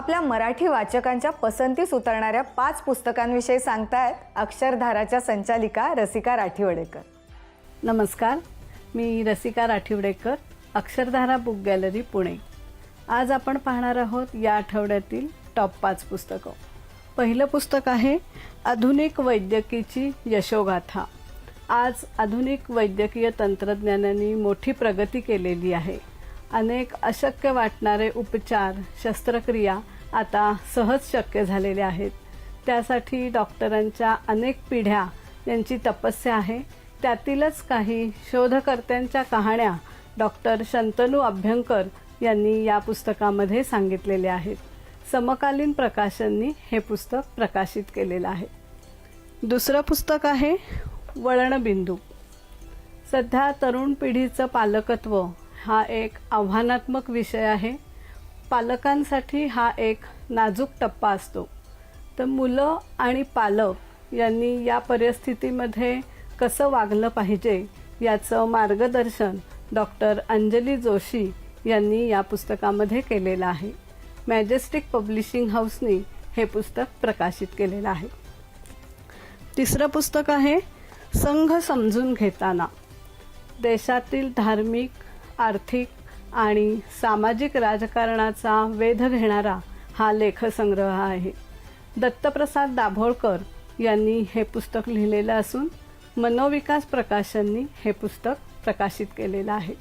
आपल्या मराठी वाचकांच्या पसंतीस उतरणाऱ्या पाच पुस्तकांविषयी सांगतायत अक्षरधाराच्या संचालिका रसिका राठीवडेकर. नमस्कार मी रसिका राठीवडेकर अक्षरधारा बुक गॅलरी पुणे. आज आपण पाहणार आहोत या आठवड्यातील टॉप पाच पुस्तकं. पहिलं पुस्तक आहे आधुनिक वैद्यकीची यशोगाथा. आज आधुनिक वैद्यकीय तंत्रज्ञानाने मोठी प्रगती केलेली आहे. अनेक अशक्य वाटणारे उपचार शस्त्रक्रिया आता सहज शक्य झालेले आहेत. त्यासाठी डॉक्टरांच्या अनेक पिढ्या यांची तपस्या आहे. त्यातीलच काही शोधकर्त्यांच्या कहाण्या डॉक्टर शंतनू अभ्यंकर यांनी या पुस्तकामध्ये सांगितलेल्या आहेत. समकालीन प्रकाशननी हे पुस्तक प्रकाशित केलेलं आहे. दुसरं पुस्तक आहे वळणबिंदू. सध्या तरुण पिढीचं पालकत्व हा एक आव्हानात्मक विषय आहे. पालकांसाठी हा एक नाजूक टप्पा असतो. तर मुलं आणि पालक यांनी या परिस्थितीमध्ये कसं वागलं पाहिजे याचं मार्गदर्शन डॉक्टर अंजली जोशी यांनी या पुस्तकामध्ये केलेलं आहे. मॅजेस्टिक पब्लिशिंग हाऊसनी हे पुस्तक प्रकाशित केलेलं आहे. तिसरं पुस्तक आहे संघ समजून घेताना. देशातील धार्मिक आर्थिक आणि सामाजिक राजकारणाचा वेध घेणारा हा लेखसंग्रह आहे. दत्तप्रसाद दाभोळकर यांनी हे पुस्तक लिहिलेलं असून मनोविकास प्रकाशननी हे पुस्तक प्रकाशित केलेलं आहे.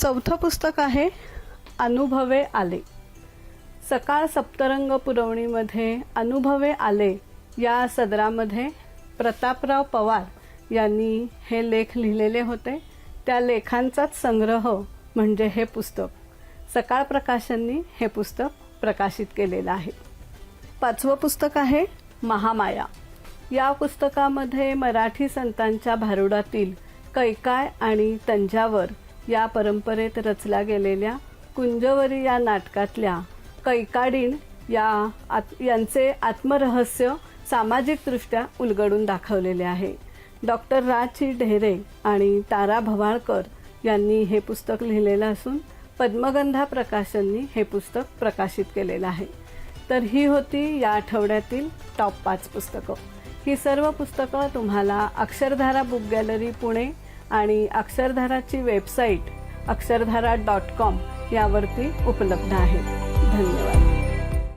चौथं पुस्तक आहे अनुभवे आले. सकाळ सप्तरंग पुरवणीमध्ये अनुभवे आले या सदरामध्ये प्रतापराव पवार यांनी हे लेख लिहिलेले होते. त्या लेखांचाच संग्रह म्हणजे हे पुस्तक. सकाळ प्रकाशननी हे पुस्तक प्रकाशित केलेलं आहे. पाचवं पुस्तक आहे महामाया. या पुस्तकामध्ये मराठी संतांच्या भारुडातील कैकाय आणि तंजावर या परंपरेत रचल्या गेलेल्या कुंजवरी या नाटकातल्या कैकाडीण या आत यांचे आत्मरहस्य सामाजिकदृष्ट्या उलगडून दाखवलेले आहे. डॉक्टर राची ढेरे आणि तारा भवाळकर यांनी हे पुस्तक लिहिलेलं असून पद्मगंधा प्रकाशननी हे पुस्तक प्रकाशित केलेलं आहे. तर ही होती या आठवड्यातील टॉप पाच पुस्तकं. ही सर्व पुस्तकं तुम्हाला अक्षरधारा बुक गॅलरी पुणे आणि अक्षरधाराची वेबसाईट अक्षरधारा डॉट कॉम यावरती उपलब्ध आहेत. धन्यवाद.